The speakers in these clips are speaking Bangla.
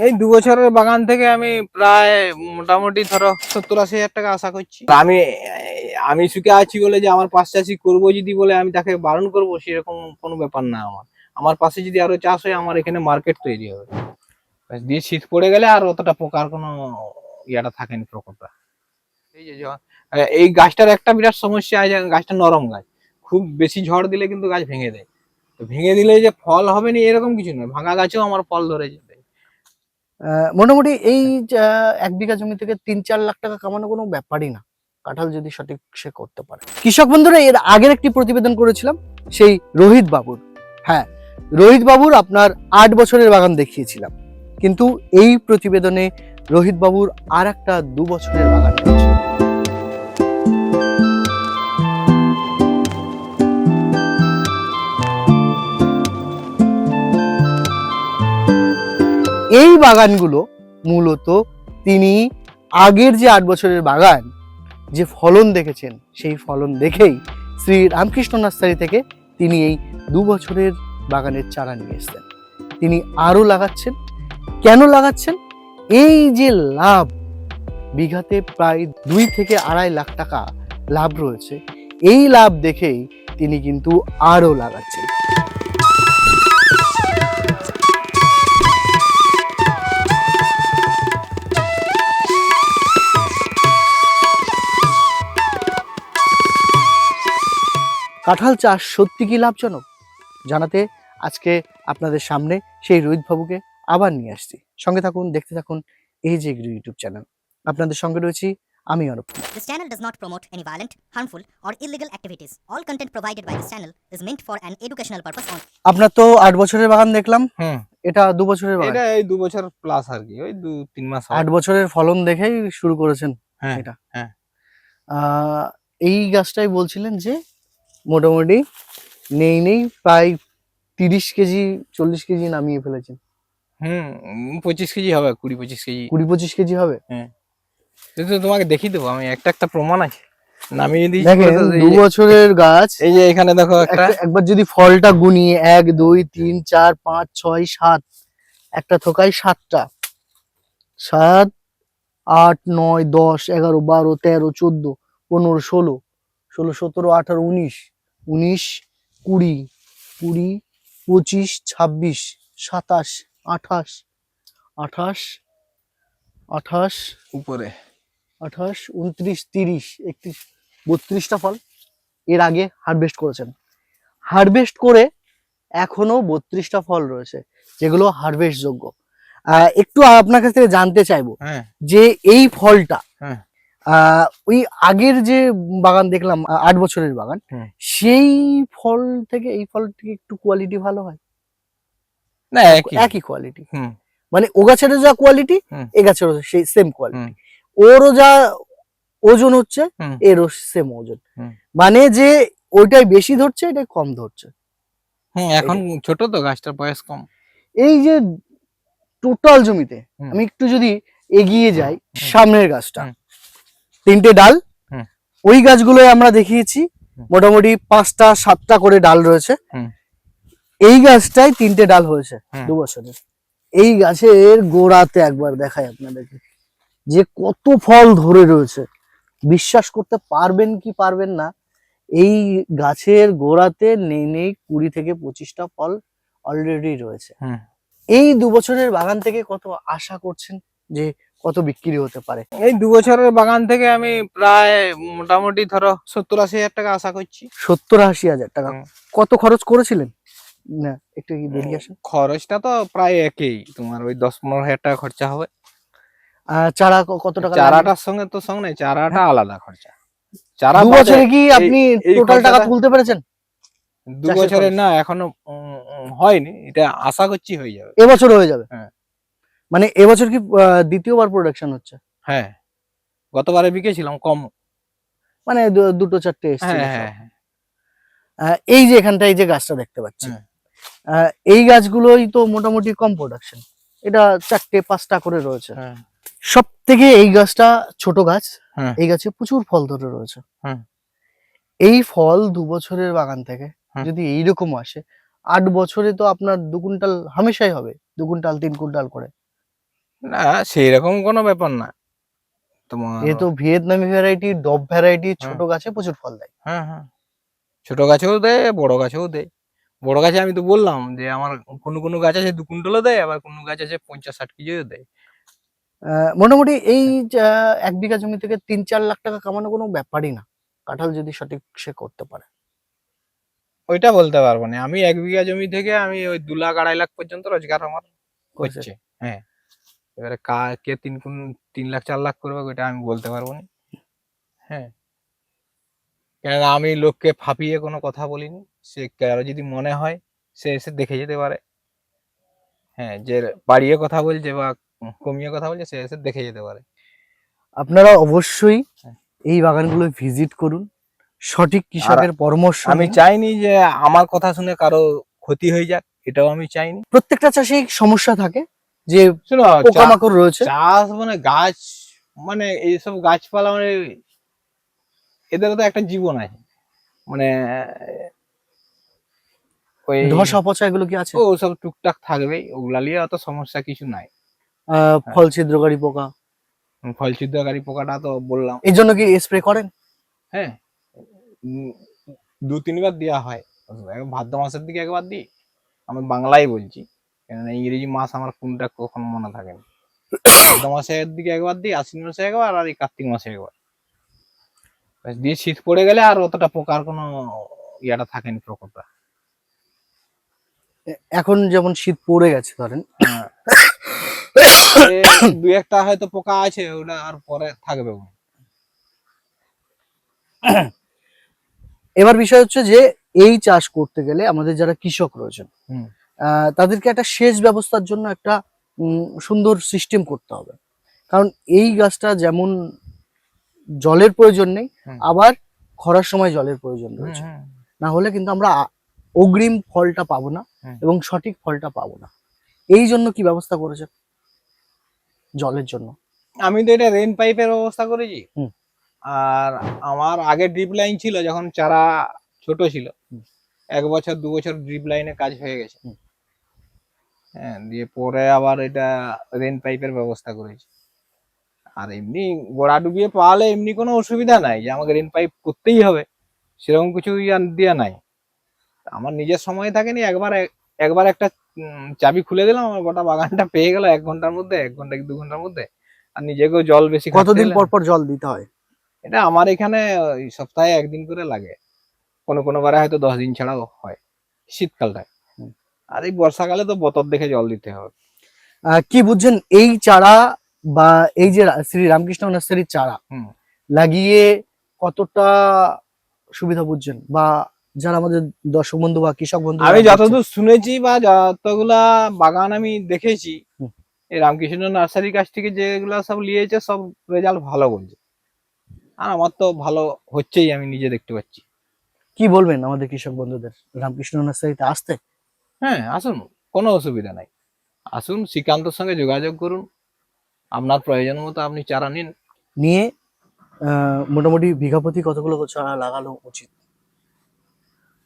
এই দু বছরের বাগান থেকে আমি প্রায় মোটামুটি ধরো সত্তর আশি হাজার টাকা আশা করছি। আমি আমি সুখে আছি বলে যে আমার পাশ চাষি করব যদি বলে আমি তাকে বারণ করব সেরকম কোনো ব্যাপার না আমার। আমার পাশে যদি আরও চাষ হয় আমার এখানে মার্কেট তৈরি হবে। দিয়ে শীত পড়ে গেলে আর অতটা পোকার কোনো ইয়াটা থাকেনি প্রকোপটা। এই যে এই গাছটার একটা বিরাট সমস্যা আছে গাছটা নরম গাছ। খুব বেশি ঝড় দিলে কিন্তু গাছ ভেঙে দেয়। তো ভেঙে দিলে যে ফল হবে না এরকম কিছু নয়। ভাঙা গাছেও আমার ফল ধরে যাবে আহ, মোটামুটি এই এক বিঘা জমি থেকে তিন চার লাখ টাকা কামানো কোনো ব্যাপারই না। কাঁঠাল যদি সঠিক সে করতে পারে। কৃষক বন্ধুরা, এর আগের একটি প্রতিবেদন করেছিলাম, সেই রোহিত বাবুর। হ্যাঁ রোহিত বাবুর আপনার আট বছরের বাগান দেখিয়েছিলাম। কিন্তু এই প্রতিবেদনে রোহিত বাবুর আর একটা দু বছরের বাগান এই বাগানগুলো মূলত তিনি আগের যে আট বছরের বাগান, যে ফলন দেখেছেন, সেই ফলন দেখেই শ্রী রামকৃষ্ণ নার্সারি থেকে তিনি এই দু বছরের বাগানের চারা নিয়ে এসেছেন। তিনি আরও লাগাচ্ছেন। কেন লাগাচ্ছেন? এই যে লাভ, বিঘাতে প্রায় দুই থেকে আড়াই লাখ টাকা লাভ রয়েছে। এই লাভ দেখেই তিনি কিন্তু আরও লাগাচ্ছেন। কাঁঠাল চাষ সত্যি কি লাভজনক জানাতে আজকে আপনাদের সামনে সেই রোহিত বাবুকে আবার নিয়ে আসছি সঙ্গে থাকুন দেখতে থাকুন এই যে ইউটিউব চ্যানেল আপনাদের সঙ্গে রয়েছি আমি Anup This channel does not promote any violent, harmful, or illegal activities. All content provided by this channel is meant for an educational purpose only. আপনার তো আট বছরের বাগান দেখলাম হুম এটা দু বছরের বাগান এটা এই দু বছর প্লাস আর কি ওই দু তিন মাস হবে। আট বছরের ফলন দেখেই শুরু করেছেন হ্যাঁ এটা হ্যাঁ। আহ, এই গাছটাই বলছিলেন যে মোটামুটি নেই নেই প্রায় তিরিশ কেজি চল্লিশ কেজি নামিয়ে ফেলেছেন। হুম পঁচিশ কেজি হবে কুড়ি পঁচিশ কেজি। কুড়ি পঁচিশ কেজি হবে? কিন্তু তোমাকে দেখিয়ে দেবো আমি একটা একটা প্রমাণ আছে। নামিয়ে দু বছরের গাছ। এই যে এখানে দেখো একটা। একবার যদি ফলটা গুনি এক দুই তিন চার পাঁচ ছয় সাত একটা থোকায় সাতটা। সাত আট নয় দশ এগারো বারো তেরো চোদ্দ পনেরো ষোলো ষোলো সতেরো আঠারো উনিশ উনিশ কুড়ি কুড়ি পঁচিশ ছাব্বিশ সাতাশ আঠাশ আঠাশ আঠাশ উপরে। আঠাশ উনত্রিশ তিরিশ একত্রিশ বত্রিশটা ফল এর আগে হারভেস্ট করেছেন। হারভেস্ট করে এখনও বত্রিশটা ফল রয়েছে যেগুলো হারভেস্ট যোগ্য। একটু আপনার কাছ থেকে জানতে চাইব হ্যাঁ। যে এই ফলটা হ্যাঁ। ওই আগের যে বাগান দেখলাম আট বছরের বাগান সেই ফল থেকে এই ফল থেকে একটু কোয়ালিটি ভালো হয়? না একই। কোয়ালিটি মানে ও গাছেরও যা কোয়ালিটি এ গাছেরও সেই সেম কোয়ালিটি ওরও যা ওজন হচ্ছে। এরও সেম ওজন। মানে যে ওইটাই বেশি ধরছে এটাই কম ধরছে। হুম এখন ছোট তো গাছটার বয়স কম। এই যে টোটাল জমিতে আমি একটু যদি এগিয়ে যাই সামনের গাছটা। তিনটে ডাল। ওই গাছগুলোয় আমরা দেখিয়েছি মোটামুটি পাঁচটা সাতটা করে ডাল রয়েছে। এই গাছটাই তিনটে ডাল হয়েছে দু বছরের এই গাছের গোড়াতে একবার দেখাই আপনাদেরকে যে কত ফল ধরে রয়েছে। বিশ্বাস করতে পারবেন কি পারবেন না এই গাছের গোড়াতে নেই নেই কুড়ি থেকে পঁচিশটা ফল অলরেডি রয়েছে। এই দু বছরের বাগান থেকে কত আশা করছেন যে কত বিক্রি হতে পারে? এই দু বছরের বাগান থেকে আমি প্রায় মোটামুটি ধরো সত্তর আশি হাজার টাকা আশা করছি। সত্তর আশি হাজার টাকা। কত খরচ করেছিলেন? না একটু কি বেরিয়ে আসেন খরচটা তো প্রায় একই। তোমার ওই দশ পনেরো হাজার টাকা খরচা হবে। চারা কত টাকা চারাটার সঙ্গে তো সঙ্গে নেই চারাটা আলাদা খরচা। চারা দু বছরে কি আপনি টোটাল টাকা তুলতে পেরেছেন? দু খরচ। না এখনও হয়নি। এটা আশা করছি হয়ে যাবে। এবছর হয়ে যাবে। হ্যাঁ। মানে এবছর কি দ্বিতীয়বার প্রোডাকশন হচ্ছে? হ্যাঁ গতবারে বিকেছিলাম কম। মানে দুটো চারটে এসছে হ্যাঁ হ্যাঁ হ্যাঁ। এই যে এখানটায় যে গাছটা দেখতে পাচ্ছি। এই গাছগুলোই তো মোটামুটি কম প্রোডাকশন এটা চারটে পাঁচটা করে রয়েছে। সব থেকে এই গাছটা ছোট গাছ। এই গাছে প্রচুর ফল ধরে রয়েছে। এই ফল দু বছরের বাগান থেকে। যদি এইরকম আসে আট বছরে তো আপনার দু কুইন্টাল হামেশাই হবে দু কুইন্টাল তিন কুইন্টাল করে। না সেই রকম কোনো ব্যাপার না। তোমার এ তো ভিয়েতনামি ভ্যারাইটি ডব ভ্যারাইটি ছোট গাছে প্রচুর ফল দেয়। হ্যাঁ হ্যাঁ। ছোট গাছেও দেয় বড় গাছেও দেয়। বড় গাছে আমি তো বললাম যে আমার কোনো কোনো গাছ আছে দু কুইন্টালও দেয় আবার কোনো গাছ আছে পঞ্চাশ ষাট কেজিও দেয়। মোটামুটি এই এক বিঘা জমি থেকে তিন চার লাখ টাকা কামানো কোনো ব্যাপারই না। কাঁঠাল যদি সঠিক সে করতে পারে। ওইটা বলতে পারব না। আমি এক বিঘা জমি থেকে আমি ওই দু লাখ আড়াই লাখ পর্যন্ত রোজগার আমার করছে। হচ্ছে হ্যাঁ। এবারে কা কে তিন কোন তিন লাখ চার লাখ করবে ওইটা আমি বলতে পারব না। হ্যাঁ। কেননা আমি লোককে ফাঁপিয়ে কোনো কথা বলিনি। সে কারও যদি মনে হয় সে এসে দেখে যেতে পারে। হ্যাঁ যে বাড়িয়ে কথা বলছে বা কমিয়ে কথা বলছে সে এসে দেখে যেতে পারে। আপনারা অবশ্যই হ্যাঁ। এই বাগানগুলো ভিজিট করুন। সঠিক কৃষকের পরামর্শ আমি চাইনি যে আমার কথা শুনে কারও ক্ষতি হয়ে যাক এটাও আমি চাইনি। প্রত্যেকটা চাষে সমস্যা থাকে। যে পোকামাকড় রয়েছে। চাষ মানে গাছ মানে এইসব গাছপালা মানে এদেরও তো একটা জীবন আছে। মানে ওই ধসা পচা এগুলো কি আছে? ও সব টুকটাক থাকবেই ওগুলা নিয়ে অত সমস্যা কিছু নাই। ফল ছিদ্রকারী পোকা। ফল ছিদ্রকারী পোকাটা তো বললাম। এই জন্য কি স্প্রে করেন? হ্যাঁ। দু তিনবার দেওয়া হয়। ভাদ্র মাসের দিকে একবার দিই। আমি বাংলায় বলছি। কেননা ইংরেজি মাস আমার কোনটা কখন মনে থাকে না। ভাদ্র মাসের দিকে একবার দিই আশ্বিন মাসে একবার আর এই কার্তিক মাসে একবার। দিয়ে শীত পড়ে গেলে আর অতটা পোকার কোনো ইয়াটা থাকেনি প্রকোপটা। এখন যেমন শীত পড়ে গেছে ধরেন। হ্যাঁ। দু একটা হয়তো পোকা আছে ওটা আর পরে থাকবে এবার বিষয় হচ্ছে যে এই চাষ করতে গেলে আমাদের যারা কৃষক রয়েছেন তাদেরকে একটা সেচ ব্যবস্থার জন্য একটা সুন্দর সিস্টেম করতে হবে। কারণ এই গাছটা যেমন জলের প্রয়োজন নেই আবার খরার সময় জলের প্রয়োজন রয়েছে। না হলে কিন্তু আমরা অগ্রিম ফলটা পাবো না এবং সঠিক ফলটা পাবো না। এই জন্য কি ব্যবস্থা করেছে? জলের জন্য। আমি তো এটা রেন পাইপের ব্যবস্থা করেছি। আর আমার আগে ড্রিপ লাইন ছিল যখন চারা ছোট ছিল। এক বছর দু বছর ড্রিপ লাইনে কাজ হয়ে গেছে। হ্যাঁ দিয়ে পরে আবার এটা রেন পাইপের ব্যবস্থা করেছি। আর এমনি গোড়া ডুবিয়ে পালে এমনি কোনো অসুবিধা নাই যে আমাকে রেন পাইপ করতেই হবে সেরকম কিছু দেওয়া নাই। আমার নিজের সময় থাকেনি একবার একবার একটা চাবি খুলে দিলাম আমার গোটা বাগানটা পেয়ে গেল এক ঘণ্টার মধ্যে এক ঘণ্টা কি দু ঘণ্টার মধ্যে আর নিজেকেও জল বেশি কতদিন পর পর জল দিতে হয়? এটা আমার এখানে সপ্তাহে একদিন করে লাগে কোনো কোনো বারে হয়তো দশ দিন ছাড়াও হয় শীতকালটায়। আর এই বর্ষাকালে তো বতর দেখে জল দিতে হবে। কি বুঝছেন? এই চারা বা এই যে শ্রী রামকৃষ্ণ নার্সারির চারা। লাগিয়ে কতটা সুবিধা বুঝছেন? বা যারা আমাদের দর্শক বন্ধু বা কৃষক বন্ধু আমি যতদূর শুনেছি বা যতগুলা বাগান আমি দেখেছি। এই রামকৃষ্ণ নার্সারির কাছ থেকে যেগুলা সব নিয়েছে সব রেজাল্ট ভালো বলছে। আর আমার তো ভালো হচ্ছেই আমি নিজে দেখতে পাচ্ছি। কি বলবেন আমাদের কৃষক বন্ধুদের? রামকৃষ্ণ নার্সারিতে আসতে? হ্যাঁ আসুন কোনো অসুবিধা নাই। আসুন শ্রীকান্তর সঙ্গে যোগাযোগ করুন। আপনার প্রয়োজন মতো আপনি চারা নিন। নিয়ে মোটামুটি বিঘা প্রতি কতগুলো চারা লাগানো উচিত?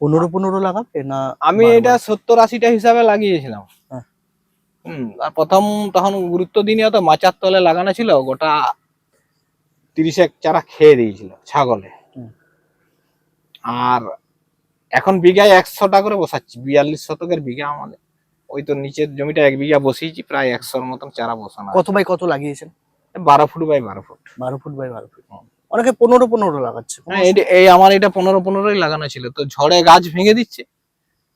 পনেরো পনেরো লাগাবে না আমি এটা সত্তর আশিটা হিসাবে লাগিয়েছিলাম। হ্যাঁ। হম আর প্রথম তখন গুরুত্ব দিনে অত মাচার তলে লাগানো ছিল গোটা তিরিশেক চারা খেয়ে দিয়েছিল ছাগলে। আর এখন বিঘায় একশোটা করে বসাচ্ছি বিয়াল্লিশ শতকের বিঘা আমাদের। ওই তো নিচের জমিটা এক বিঘা বসিয়েছি প্রায় একশোর মতন চারা বসানো কত বাই কত লাগিয়েছেন? বারো ফুট বাই বারো ফুট। বারো ফুট বাই বারো ফুট। অনেকে পনেরো পনেরো লাগাচ্ছে। হ্যাঁ এই আমার এটা পনেরো পনেরোই লাগানো ছিল। তো ঝড়ে গাছ ভেঙে দিচ্ছে।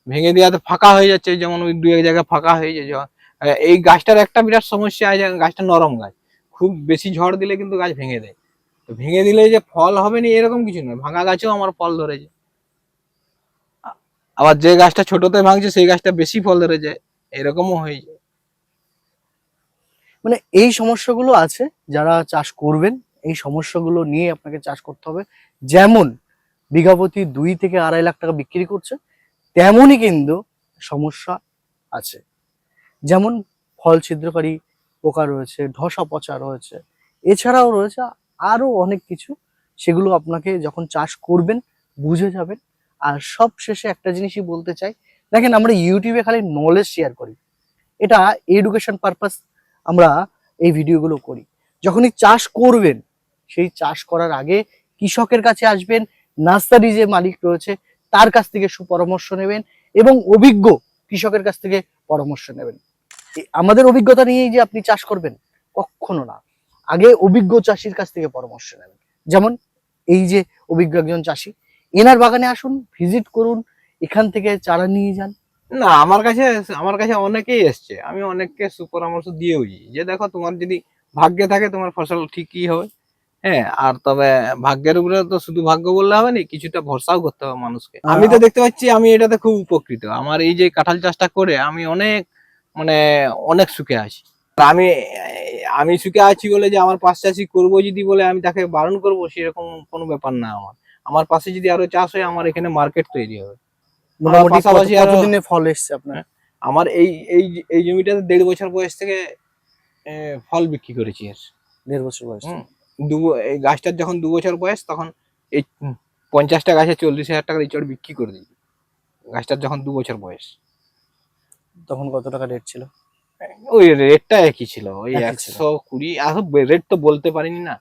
ভেঙে দেওয়াতে ফাঁকা হয়ে যাচ্ছে যেমন ওই দু এক জায়গায় ফাঁকা হয়ে যায় ঝড়- এই গাছটার একটা বিরাট সমস্যা আছে গাছটা নরম গাছ। খুব বেশি ঝড় দিলে কিন্তু গাছ ভেঙে দেয়। তো ভেঙে দিলে যে ফল হবে না এরকম কিছু নয়। ভাঙা গাছেও আমার ফল ধরেছে। আবার যে গাছটা ছোটতে ভাঙছে, সেই গাছটা বেশি ফল ধরে যায়। এরকমও হয়ে যায়। মানে এই সমস্যাগুলো আছে, যারা চাষ করবেন, এই সমস্যাগুলো নিয়ে আপনাকে চাষ করতে হবে। যেমন বিঘাপতি দুই থেকে আড়াই লাখ টাকা বিক্রি করছে, তেমনই কিন্তু সমস্যা আছে। যেমন ফল ছিদ্রকারী পোকা রয়েছে, ধসা পচা রয়েছে, এছাড়াও রয়েছে আরও অনেক কিছু। সেগুলো আপনাকে যখন চাষ করবেন, বুঝে যাবেন। আর সব শেষে একটা জিনিসই বলতে চাই, দেখেন আমরা ইউটিউবে খালি নলেজ শেয়ার করি। এটা এডুকেশন পারপাস আমরা এই ভিডিওগুলো করি। যখনই চাষ করবেন, সেই চাষ করার আগে কৃষকের কাছে আসবেন, নার্সারি যে মালিক রয়েছে, তার কাছ থেকে সুপরামর্শ নেবেন এবং অভিজ্ঞ কৃষকের কাছ থেকে পরামর্শ নেবেন। আমাদের অভিজ্ঞতা নিয়েই যে আপনি চাষ করবেন, কখনো না। আগে অভিজ্ঞ চাষির কাছ থেকে পরামর্শ নেবেন। যেমন এই যে অভিজ্ঞ একজন চাষি এনার বাগানে আসুন ভিজিট করুন এখান থেকে চারা নিয়ে যান। না আমার কাছে আমার কাছে অনেকেই এসছে। আমি অনেককে সুপরামর্শ দিয়েওছি যে দেখো তোমার যদি ভাগ্যে থাকে তোমার ফসল ঠিকই হবে। হ্যাঁ আর তবে ভাগ্যের উপরে তো শুধু ভাগ্য বললে হবে না কিছুটা ভরসাও করতে হবে মানুষকে। আমি তো দেখতে পাচ্ছি আমি এটাতে খুব উপকৃত। আমার এই যে কাঁঠাল চাষটা করে আমি অনেক মানে অনেক সুখে আছি। আমি আমি সুখে আছি বলে যে আমার পাশ চাষি করব যদি বলে আমি তাকে বারণ করব সেরকম কোনো ব্যাপার না আমার। আমার পাশে যদি আরও চাষ হয় আমার এখানে মার্কেট তৈরি হবে। মোটামুটি কতদিনে ফল এসছে আপনার? আমার এই এই এই জমিটাতে দেড় বছর বয়স থেকে ফল বিক্রি করেছি এর দেড় বছর বয়স দু এই গাছটার যখন দু বছর বয়স তখন এই পঞ্চাশটা গাছে চল্লিশ হাজার টাকার ইচড় বিক্রি করে দিই গাছটার যখন দু বছর বয়স। তখন কত টাকা রেট ছিল? ওই রেটটা একই ছিল ওই একশো কুড়ি রেট তো বলতে পারিনি না।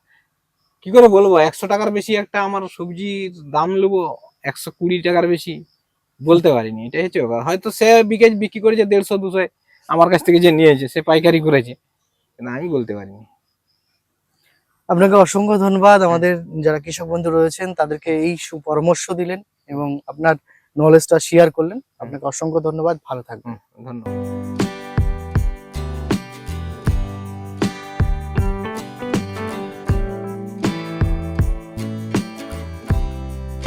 কি করে বলব? একশো টাকার বেশি একটা আমার সবজির দাম নেব একশো কুড়ি টাকার বেশি বলতে পারিনি এটা হচ্ছে ব্যাপার। হয়তো সে বিকেজ বিক্রি করেছে দেড়শো দুশো আমার কাছ থেকে যে নিয়েছে সে পাইকারি করেছে কিন্তু আমি বলতে পারিনি। আপনাকে অসংখ্য ধন্যবাদ। আমাদের যারা কৃষক বন্ধু রয়েছেন তাদেরকে এই সুপরামর্শ দিলেন এবং আপনার নলেজটা শেয়ার করলেন। আপনাকে অসংখ্য ধন্যবাদ। ভালো থাকবেন। ধন্যবাদ।